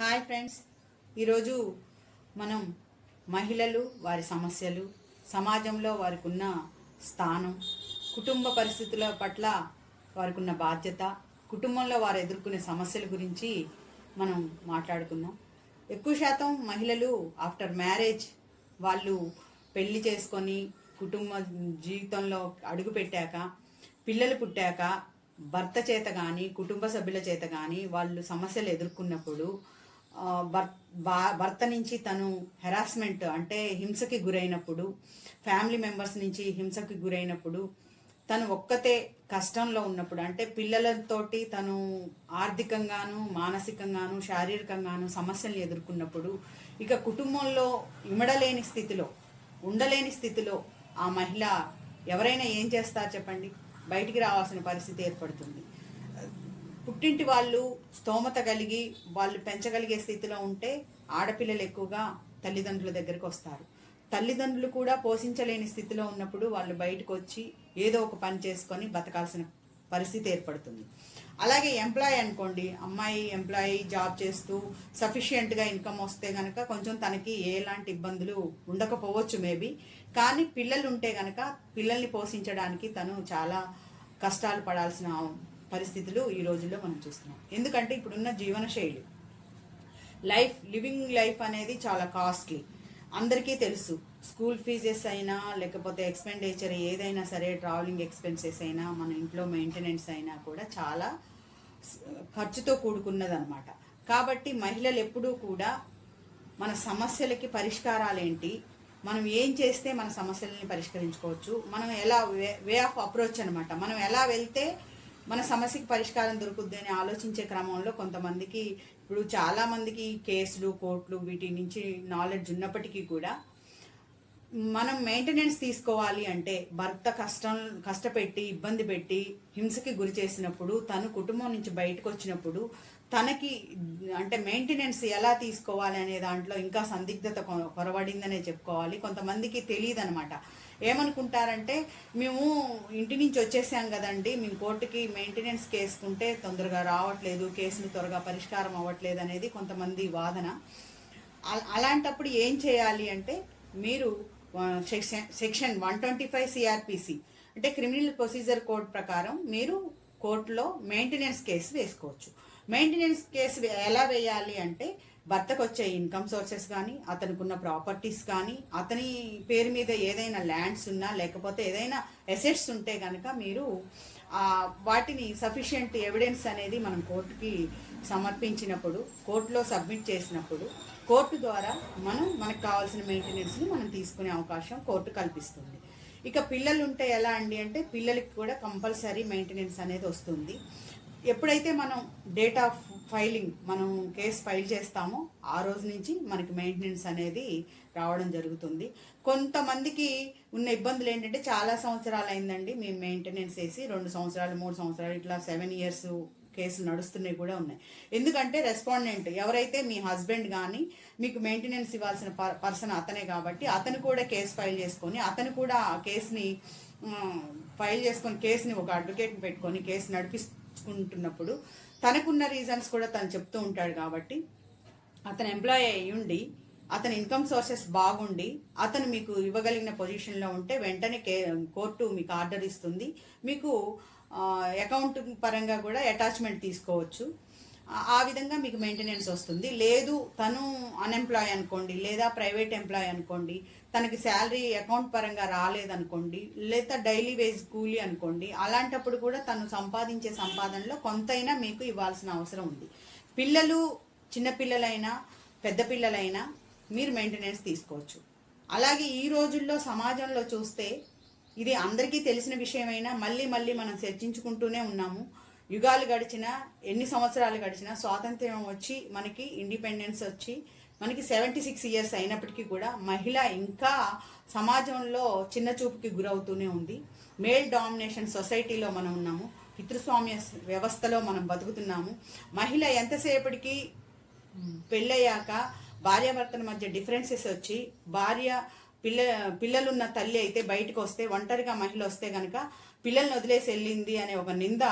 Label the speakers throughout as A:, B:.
A: Hi friends. ఈరోజు మనం మహిళలు వారి సమస్యలు సమాజంలో వారికి ఉన్న స్థానం కుటుంబ పరిస్థితుల పట్ల వారికి ఉన్న బాధ్యత కుటుంబంలో వారు ఎదుర్కొనే సమస్యల గురించి మనం మాట్లాడుకుందాం. ఎక్కువ శాతం మహిళలు ఆఫ్టర్ మ్యారేజ్ వాళ్ళు పెళ్ళి చేసుకొని కుటుంబ జీవితంలో అడుగు పెట్టాక పిల్లలు పుట్టాక భర్త చేత కానీ కుటుంబ సభ్యుల చేత కానీ వాళ్ళు సమస్యలు ఎదుర్కొన్నప్పుడు భర్త నుంచి తను హెరాస్మెంట్ అంటే హింసకి గురైనప్పుడు ఫ్యామిలీ మెంబర్స్ నుంచి హింసకి గురైనప్పుడు తను ఒక్కతే కష్టంలో ఉన్నప్పుడు అంటే పిల్లలతోటి తను ఆర్థికంగాను మానసికంగాను శారీరకంగాను సమస్యలు ఎదుర్కొన్నప్పుడు ఇక కుటుంబంలో ఇమడలేని స్థితిలో ఉండలేని స్థితిలో ఆ మహిళ ఎవరైనా ఏం చేస్తారు చెప్పండి? బయటికి రావాల్సిన పరిస్థితి ఏర్పడుతుంది. పుట్టింటి వాళ్ళు స్తోమత కలిగి వాళ్ళు పెంచగలిగే స్థితిలో ఉంటే ఆడపిల్లలు ఎక్కువగా తల్లిదండ్రుల దగ్గరికి వస్తారు. తల్లిదండ్రులు కూడా పోషించలేని స్థితిలో ఉన్నప్పుడు వాళ్ళు బయటకు వచ్చి ఏదో ఒక పని చేసుకొని బతకాల్సిన పరిస్థితి ఏర్పడుతుంది. అలాగే ఎంప్లాయ్ అనుకోండి అమ్మాయి ఎంప్లాయీ జాబ్ చేస్తూ సఫిషియెంట్గా ఇన్కమ్ వస్తే కనుక కొంచెం తనకి ఎలాంటి ఇబ్బందులు ఉండకపోవచ్చు మేబీ. కానీ పిల్లలు ఉంటే కనుక పిల్లల్ని పోషించడానికి తను చాలా కష్టాలు పడాల్సిన పరిస్థితులు ఈ రోజుల్లో మనం చూస్తున్నాం. ఎందుకంటే ఇప్పుడున్న జీవన శైలి లైఫ్ లివింగ్ లైఫ్ అనేది చాలా కాస్ట్లీ. అందరికీ తెలుసు స్కూల్ ఫీజెస్ అయినా లేకపోతే ఎక్స్పెండిచర్ ఏదైనా సరే ట్రావెలింగ్ ఎక్స్పెన్సెస్ అయినా మన ఇంట్లో మెయింటెనెన్స్ అయినా కూడా చాలా ఖర్చుతో కూడుకున్నదనమాట కాబట్టి మహిళలు ఎప్పుడూ కూడా మన సమస్యలకి పరిష్కారాలు ఏంటి మనం ఏం చేస్తే మన సమస్యలని పరిష్కరించుకోవచ్చు మనం ఎలా వే వే ఆఫ్ అప్రోచ్ అనమాట మనం ఎలా వెళ్తే మన సమస్యకి పరిష్కారం దొరుకుద్ది అని ఆలోచించే క్రమంలో కొంతమందికి ఇప్పుడు చాలామందికి కేసులు కోర్టులు వీటి నుంచి నాలెడ్జ్ ఉన్నప్పటికీ కూడా మనం మెయింటెనెన్స్ తీసుకోవాలి అంటే భర్త కష్టం కష్టపెట్టి ఇబ్బంది పెట్టి హింసకి గురి చేసినప్పుడు తను కుటుంబం నుంచి బయటకు వచ్చినప్పుడు తనకి అంటే మెయింటెనెన్స్ ఎలా తీసుకోవాలి అనే దాంట్లో ఇంకా సందిగ్ధత కొ- కొరవడిందనే చెప్పుకోవాలి. కొంతమందికి తెలియదు అనమాట ఏమనుకుంటారంటే మేము ఇంటి నుంచి వచ్చేసాం కదండి మేము కోర్టుకి మెయింటెనెన్స్ కేసుకుంటే తొందరగా రావట్లేదు కేసులు త్వరగా పరిష్కారం అవ్వట్లేదు అనేది కొంతమంది వాదన. అలాంటప్పుడు ఏం చేయాలి అంటే మీరు section section one twenty five CrPC అంటే క్రిమినల్ ప్రొసీజర్ కోడ్ ప్రకారం మీరు కోర్టులో మెయింటెనెన్స్ కేసు వేసుకోవచ్చు. మెయింటెనెన్స్ కేసు ఎలా వేయాలి అంటే భర్తకు వచ్చే ఇన్కమ్ సోర్సెస్ కానీ అతనికి ప్రాపర్టీస్ కానీ అతని పేరు మీద ఏదైనా ల్యాండ్స్ ఉన్నా లేకపోతే ఏదైనా ఎసెట్స్ ఉంటే కనుక మీరు వాటిని సఫిషియంట్ ఎవిడెన్స్ అనేది మనం కోర్టుకి సమర్పించినప్పుడు కోర్టులో సబ్మిట్ చేసినప్పుడు కోర్టు ద్వారా మనం మనకు కావాల్సిన మెయింటెనెన్స్ని మనం తీసుకునే అవకాశం కోర్టు కల్పిస్తుంది. ఇక పిల్లలు ఉంటే ఎలా అండి అంటే పిల్లలకి కూడా కంపల్సరీ మెయింటెనెన్స్ అనేది వస్తుంది. ఎప్పుడైతే మనం డేట్ ఆఫ్ ఫైలింగ్ మనం కేసు ఫైల్ చేస్తామో ఆ రోజు నుంచి మనకి మెయింటెనెన్స్ అనేది రావడం జరుగుతుంది. కొంతమందికి ఉన్న ఇబ్బందులు ఏంటంటే చాలా సంవత్సరాలు అయిందండి మేము మెయింటెనెన్స్ వేసి రెండు సంవత్సరాలు మూడు సంవత్సరాలు ఇట్లా సెవెన్ ఇయర్స్ కేసులు నడుస్తున్నాయి కూడా ఉన్నాయి. ఎందుకంటే రెస్పాండెంట్ ఎవరైతే మీ హస్బెండ్ కానీ మీకు మెయింటెనెన్స్ ఇవ్వాల్సిన పర్సన్ అతనే కాబట్టి అతను కూడా కేసు ఫైల్ చేసుకొని అతను కూడా ఆ కేసుని ఫైల్ చేసుకొని కేసుని ఒక అడ్వకేట్ని పెట్టుకొని కేసు నడిపించుకుంటున్నప్పుడు తనకున్న రీజన్స్ కూడా తను చెప్తూ ఉంటాడు కాబట్టి అతను ఎంప్లాయ్ అయ్యి ఉండి అతని ఇన్కమ్ సోర్సెస్ బాగుండి అతను మీకు ఇవ్వగలిగిన పొజిషన్లో ఉంటే వెంటనే కే కోర్టు మీకు ఆర్డర్ ఇస్తుంది. మీకు అకౌంట్ పరంగా కూడా అటాచ్మెంట్ తీసుకోవచ్చు. ఆ- ఆ విధంగా మీకు మెయింటెనెన్స్ వస్తుంది. లేదు తను అన్ఎంప్లాయ్ అనుకోండి లేదా ప్రైవేట్ ఎంప్లాయ్ అనుకోండి తనకి శాలరీ అకౌంట్ పరంగా రాలేదనుకోండి లేదా డైలీ వేజ్ కూలీ అనుకోండి అలాంటప్పుడు కూడా తను సంపాదించే సంపాదనలో కొంతైనా మీకు ఇవ్వాల్సిన అవసరం ఉంది. పిల్లలు చిన్నపిల్లలైనా పెద్ద పిల్లలైనా మీరు మెయింటెనెన్స్ తీసుకోవచ్చు. అలాగే ఈ రోజుల్లో సమాజంలో చూస్తే ఇది అందరికీ తెలిసిన విషయమైనా మళ్ళీ మళ్ళీ మనం చర్చించుకుంటూనే ఉన్నాము. యుగాలు గడిచినా ఎన్ని సంవత్సరాలు గడిచినా స్వాతంత్ర్యం వచ్చి మనకి ఇండిపెండెన్స్ వచ్చి మనకి సెవెంటీ సిక్స్ ఇయర్స్ అయినప్పటికీ కూడా మహిళ ఇంకా సమాజంలో చిన్న చూపుకి గురవుతూనే ఉంది. మేల్ డామినేషన్ సొసైటీలో మనం ఉన్నాము. పితృస్వామ్య వ్యవస్థలో మనం బతుకుతున్నాము. మహిళ ఎంతసేపటికి పెళ్ళయ్యాక భార్యాభర్తల మధ్య డిఫరెన్సెస్ వచ్చి భార్య పిల్ల పిల్లలున్న తల్లి అయితే బయటకు వస్తే ఒంటరిగా మహిళ వస్తే కనుక పిల్లల్ని వదిలేసి వెళ్ళింది అనే ఒక నింద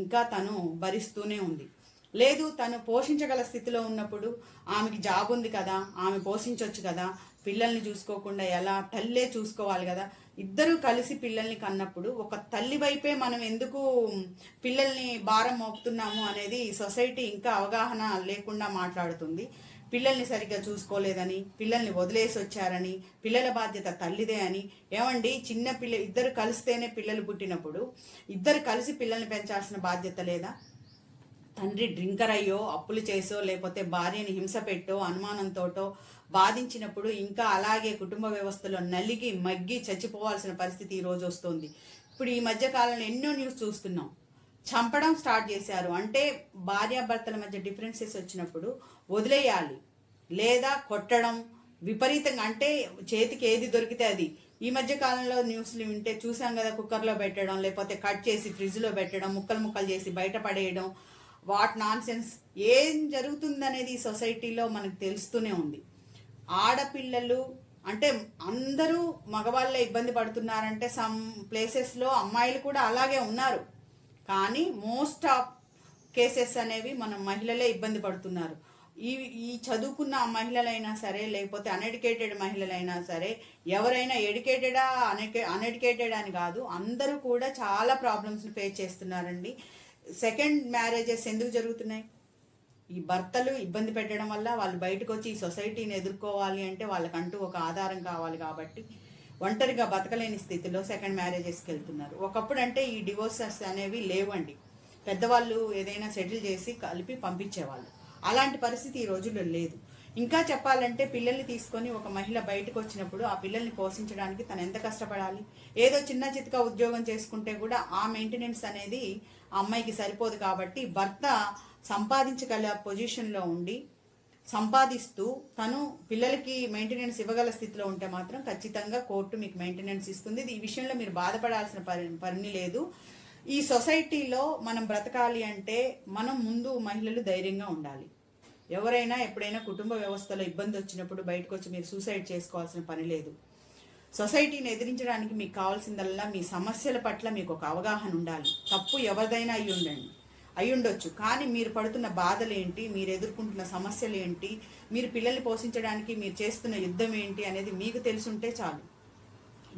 A: ఇంకా తను భరిస్తూనే ఉంది. లేదు తను పోషించగల స్థితిలో ఉన్నప్పుడు ఆమెకి జాబ్ ఉంది కదా ఆమె పోషించవచ్చు కదా పిల్లల్ని చూసుకోకుండా ఎలా తల్లే చూసుకోవాలి కదా. ఇద్దరూ కలిసి పిల్లల్ని కన్నప్పుడు ఒక తల్లి వైపే మనం ఎందుకు పిల్లల్ని భారం మోపుతున్నాము అనేది సొసైటీ ఇంకా అవగాహన లేకుండా మాట్లాడుతుంది. పిల్లల్ని సరిగ్గా చూసుకోలేదని పిల్లల్ని వదిలేసి వచ్చారని పిల్లల బాధ్యత తల్లిదే అని. ఏమండి? చిన్న పిల్ల ఇద్దరు కలిస్తేనే పిల్లలు పుట్టినప్పుడు ఇద్దరు కలిసి పిల్లల్ని పెంచాల్సిన బాధ్యత లేదా? తండ్రి డ్రింకర్ అయ్యో అప్పులు చేసో లేకపోతే భార్యని హింస పెట్టో అనుమానంతోటో బాధించినప్పుడు ఇంకా అలాగే కుటుంబ వ్యవస్థలో నలిగి మగ్గి చచ్చిపోవాల్సిన పరిస్థితి ఈ వస్తుంది. ఇప్పుడు ఈ మధ్య కాలంలో ఎన్నో న్యూస్ చూస్తున్నాం. చంపడం స్టార్ట్ చేశారు. అంటే భార్యాభర్తల మధ్య డిఫరెన్సెస్ వచ్చినప్పుడు వదిలేయాలి. లేదా కొట్టడం విపరీతంగా. అంటే చేతికి ఏది దొరికితే అది. ఈ మధ్య కాలంలో న్యూస్లు వింటే చూసాం కదా కుక్కర్లో పెట్టడం లేకపోతే కట్ చేసి ఫ్రిడ్జ్లో పెట్టడం ముక్కలు ముక్కలు చేసి బయట పడేయడం వాట్ నాన్ సెన్స్ ఏం జరుగుతుందనేది సొసైటీలో మనకు తెలుస్తూనే ఉంది. ఆడపిల్లలు అంటే అందరూ మగవాళ్ళే ఇబ్బంది పడుతున్నారంటే సమ్ ప్లేసెస్లో అమ్మాయిలు కూడా అలాగే ఉన్నారు. కానీ మోస్ట్ ఆఫ్ కేసెస్ అనేవి మన మహిళలే ఇబ్బంది పడుతున్నారు. ఈ ఈ చదువుకున్న మహిళలైనా సరే లేకపోతే అన్ఎడ్యుకేటెడ్ మహిళలైనా సరే ఎవరైనా ఎడ్యుకేటెడా అన్ఎడ్యుకేటెడ్ అని కాదు అందరూ కూడా చాలా ప్రాబ్లమ్స్ని ఫేస్ చేస్తున్నారండి. సెకండ్ మ్యారేజెస్ ఎందుకు జరుగుతున్నాయి? ఈ భర్తలు ఇబ్బంది పెట్టడం వల్ల వాళ్ళు బయటకు వచ్చి ఈ సొసైటీని ఎదుర్కోవాలి అంటే వాళ్ళకంటూ ఒక ఆధారం కావాలి కాబట్టి ఒంటరిగా బతకలేని స్థితిలో సెకండ్ మ్యారేజెస్కి వెళ్తున్నారు. ఒకప్పుడు అంటే ఈ డివోర్సెస్ అనేవి లేవండి. పెద్దవాళ్ళు ఏదైనా సెటిల్ చేసి కలిపి పంపించేవాళ్ళు. అలాంటి పరిస్థితి ఈ రోజుల్లో లేదు. ఇంకా చెప్పాలంటే పిల్లల్ని తీసుకొని ఒక మహిళ బయటకు వచ్చినప్పుడు ఆ పిల్లల్ని పోషించడానికి తను ఎంత కష్టపడాలి? ఏదో చిన్న చితక ఉద్యోగం చేసుకుంటే కూడా ఆ మెయింటెనెన్స్ అనేది ఆ అమ్మాయికి సరిపోదు కాబట్టి భర్త సంపాదించగల పొజిషన్లో ఉండి సంపాదిస్తూ తను పిల్లలకి మెయింటెనెన్స్ ఇవ్వగల స్థితిలో ఉంటే మాత్రం ఖచ్చితంగా కోర్టు మీకు మెయింటెనెన్స్ ఇస్తుంది. ఈ విషయంలో మీరు బాధపడాల్సిన పని పని లేదు. ఈ సొసైటీలో మనం బ్రతకాలి అంటే మనం ముందు మహిళలు ధైర్యంగా ఉండాలి. ఎవరైనా ఎప్పుడైనా కుటుంబ వ్యవస్థలో ఇబ్బంది వచ్చినప్పుడు బయటకు వచ్చి మీరు సూసైడ్ చేసుకోవాల్సిన పని లేదు. సొసైటీని ఎదిరించడానికి మీకు కావాల్సిందల్లా మీ సమస్యల పట్ల మీకు ఒక అవగాహన ఉండాలి. తప్పు ఎవరిదైనా అయి ఉండండి. అయి ఉండొచ్చు. కానీ మీరు పడుతున్న బాధలు ఏంటి? మీరు ఎదుర్కొంటున్న సమస్యలు ఏంటి? మీరు పిల్లల్ని పోషించడానికి మీరు చేస్తున్న యుద్ధం ఏంటి అనేది మీకు తెలుసుంటే చాలు.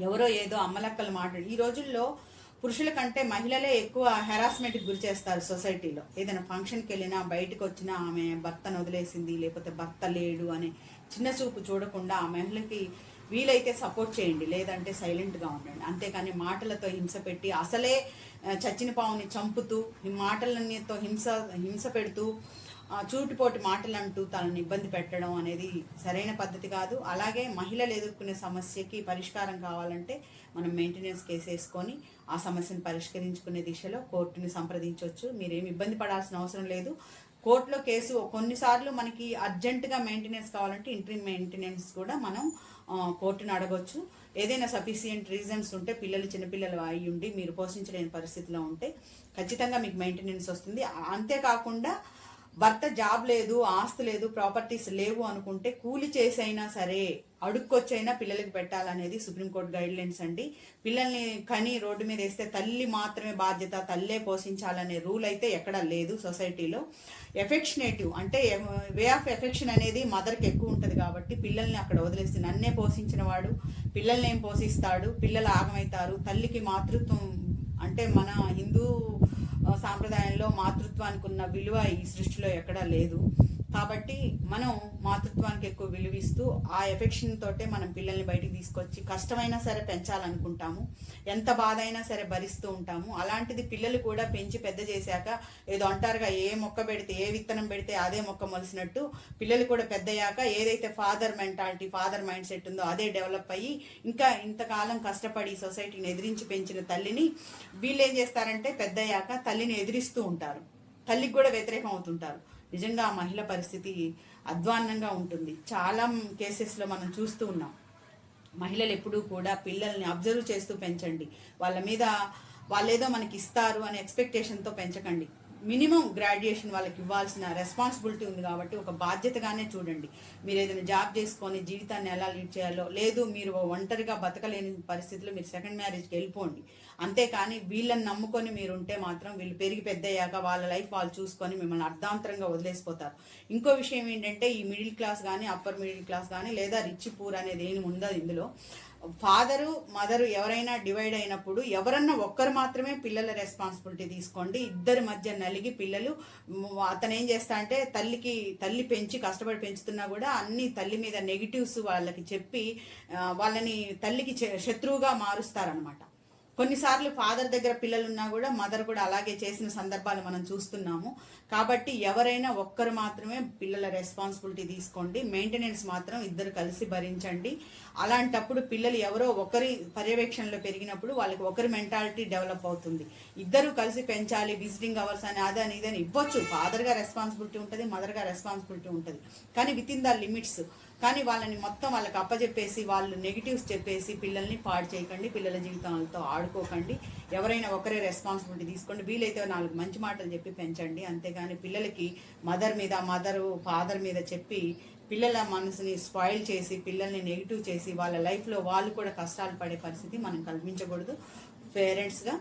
A: ఎవరో ఏదో అమ్మలక్కలు మాట్లాడి ఈ రోజుల్లో పురుషుల కంటే మహిళలే ఎక్కువ హెరాస్మెంట్కి గురి చేస్తారు సొసైటీలో ఏదైనా ఫంక్షన్కి వెళ్ళినా బయటకు వచ్చినా ఆమె భర్తను వదిలేసింది లేకపోతే భర్త లేడు అని చిన్న చూపు చూడకుండా ఆ మహిళకి వీలైతే సపోర్ట్ చేయండి లేదంటే సైలెంట్గా ఉండండి. అంతేకాని మాటలతో హింస పెట్టి అసలే చచ్చిన పావుని చంపుతూ మాటలన్నీతో హింస హింస పెడుతూ చూటిపోటి మాటలు అంటూ తనని ఇబ్బంది పెట్టడం అనేది సరైన పద్ధతి కాదు. అలాగే మహిళలు ఎదుర్కొనే సమస్యకి పరిష్కారం కావాలంటే మనం మెయింటెనెన్స్ కేసు వేసుకొని ఆ సమస్యను పరిష్కరించుకునే దిశలో కోర్టుని సంప్రదించవచ్చు. మీరేమి ఇబ్బంది పడాల్సిన అవసరం లేదు. కోర్టులో కేసు కొన్నిసార్లు మనకి అర్జెంటుగా మెయింటెనెన్స్ కావాలంటే ఇంట్రీ మెయింటెనెన్స్ కూడా మనం కోర్టును అడగొచ్చు. ఏదైనా సఫిషియంట్ రీజన్స్ ఉంటే పిల్లలు చిన్నపిల్లలు అయి ఉండి మీరు పోషించలేని పరిస్థితిలో ఉంటే ఖచ్చితంగా మీకు మెయింటెనెన్స్ వస్తుంది. అంతేకాకుండా భర్త జాబ్ లేదు ఆస్తి లేదు ప్రాపర్టీస్ లేవు అనుకుంటే కూలి చేసైనా సరే అడుక్కొచ్చైనా పిల్లలకి పెట్టాలనేది సుప్రీంకోర్టు గైడ్ లైన్స్ అండి. పిల్లల్ని కని రోడ్డు మీద వేస్తే తల్లి మాత్రమే బాధ్యత తల్లే పోషించాలనే రూల్ అయితే ఎక్కడా లేదు సొసైటీలో. ఎఫెక్షనేటివ్ అంటే వే ఆఫ్ ఎఫెక్షన్ అనేది మదర్కి ఎక్కువ ఉంటుంది కాబట్టి పిల్లల్ని అక్కడ వదిలేస్తే నన్నే పోషించిన వాడు పిల్లల్ని ఏం పోషిస్తాడు పిల్లలు ఆగమవుతారు తల్లికి మాతృత్వం అంటే మన హిందూ సాంప్రదాయంలో మాతృత్వానికి ఉన్న విలువ ఈ సృష్టిలో ఎక్కడా లేదు. కాబట్టి మనం మాతృత్వానికి ఎక్కువ విలువిస్తూ ఆ ఎఫెక్షన్ తోటే మనం పిల్లల్ని బయటికి తీసుకొచ్చి కష్టమైనా సరే పెంచాలనుకుంటాము. ఎంత బాధ అయినా సరే భరిస్తూ ఉంటాము. అలాంటిది పిల్లలు కూడా పెంచి పెద్ద చేశాక ఏదో అంటారుగా ఏ మొక్క పెడితే ఏ విత్తనం పెడితే అదే మొక్క మొలిసినట్టు పిల్లలు కూడా పెద్దయ్యాక ఏదైతే father mentality father mind set ఉందో అదే డెవలప్ అయ్యి ఇంకా ఇంతకాలం కష్టపడి సొసైటీని ఎదిరించి పెంచిన తల్లిని వీళ్ళు ఏం చేస్తారంటే పెద్దయ్యాక తల్లిని ఎదిరిస్తూ ఉంటారు. తల్లికి కూడా వ్యతిరేకం అవుతుంటారు. నిజంగా ఆ మహిళ పరిస్థితి అధ్వాన్నంగా ఉంటుంది. చాలా కేసెస్లో మనం చూస్తూ ఉన్నాం. మహిళలు ఎప్పుడూ కూడా పిల్లల్ని అబ్జర్వ్ చేస్తూ పెంచండి. వాళ్ళ మీద వాళ్ళేదో మనకి ఇస్తారు అనే ఎక్స్పెక్టేషన్తో పెంచకండి. మినిమం గ్రాడ్యుయేషన్ వాళ్ళకి ఇవ్వాల్సిన రెస్పాన్సిబిలిటీ ఉంది కాబట్టి ఒక బాధ్యతగానే చూడండి. మీరు ఏదైనా జాబ్ చేసుకొని జీవితాన్ని ఎలా లీడ్ చేయాలో లేదు మీరు ఒంటరిగా బతకలేని పరిస్థితిలో మీరు సెకండ్ మ్యారేజ్కి వెళ్ళిపోండి. అంతేకాని వీళ్ళని నమ్ముకొని మీరు ఉంటే మాత్రం వీళ్ళు పెరిగి పెద్దయ్యాక వాళ్ళ లైఫ్ వాళ్ళు చూసుకొని మిమ్మల్ని అర్ధాంతరంగా వదిలేసిపోతారు. ఇంకో విషయం ఏంటంటే ఈ మిడిల్ క్లాస్ కానీ అప్పర్ మిడిల్ క్లాస్ కానీ లేదా రిచ్ పూర్ అనేది ఏమి ఉండదు ఇందులో. ఫాదరు మదరు ఎవరైనా డివైడ్ అయినప్పుడు ఎవరన్నా ఒక్కరు మాత్రమే పిల్లల రెస్పాన్సిబిలిటీ తీసుకోండి. ఇద్దరి మధ్య నలిగి పిల్లలు అతను ఏం చేస్తా అంటే తల్లికి తల్లి పెంచి కష్టపడి పెంచుతున్నా కూడా అన్ని తల్లి మీద నెగిటివ్స్ వాళ్ళకి చెప్పి వాళ్ళని తల్లికి శత్రువుగా మారుస్తారనమాట కొన్నిసార్లు ఫాదర్ దగ్గర పిల్లలు ఉన్నా కూడా మదర్ కూడా అలాగే చేసిన సందర్భాలు మనం చూస్తున్నాము. కాబట్టి ఎవరైనా ఒక్కరు మాత్రమే పిల్లల రెస్పాన్సిబిలిటీ తీసుకోండి. మెయింటెనెన్స్ మాత్రం ఇద్దరు కలిసి భరించండి. అలాంటప్పుడు పిల్లలు ఎవరో ఒకరి పర్యవేక్షణలో పెరిగినప్పుడు వాళ్ళకి ఒకరి మెంటాలిటీ డెవలప్ అవుతుంది. ఇద్దరు కలిసి పెంచాలి విజిటింగ్ అవర్స్ అని అదని ఇదని ఇవ్వచ్చు. ఫాదర్గా రెస్పాన్సిబిలిటీ ఉంటుంది మదర్గా రెస్పాన్సిబిలిటీ ఉంటుంది. కానీ విత్ ఇన్ ద లిమిట్స్ కానీ వాళ్ళని మొత్తం వాళ్ళకి అప్పచెప్పేసి వాళ్ళు నెగిటివ్స్ చెప్పేసి పిల్లల్ని పాడు చేయకండి పిల్లల జీవితాలతో ఆడుకోకండి. ఎవరైనా ఒకరే రెస్పాన్సిబిలిటీ తీసుకోండి. వీలైతే నాలుగు మంచి మాటలు చెప్పి పెంచండి. అంతేగాని పిల్లలకి మదర్ మీద మదర్ ఫాదర్ మీద చెప్పి పిల్లల మనసుని స్పాయిల్ చేసి పిల్లల్ని నెగిటివ్ చేసి వాళ్ళ లైఫ్లో వాళ్ళు కూడా కష్టాలు పడే పరిస్థితి మనం కల్పించకూడదు. పేరెంట్స్గా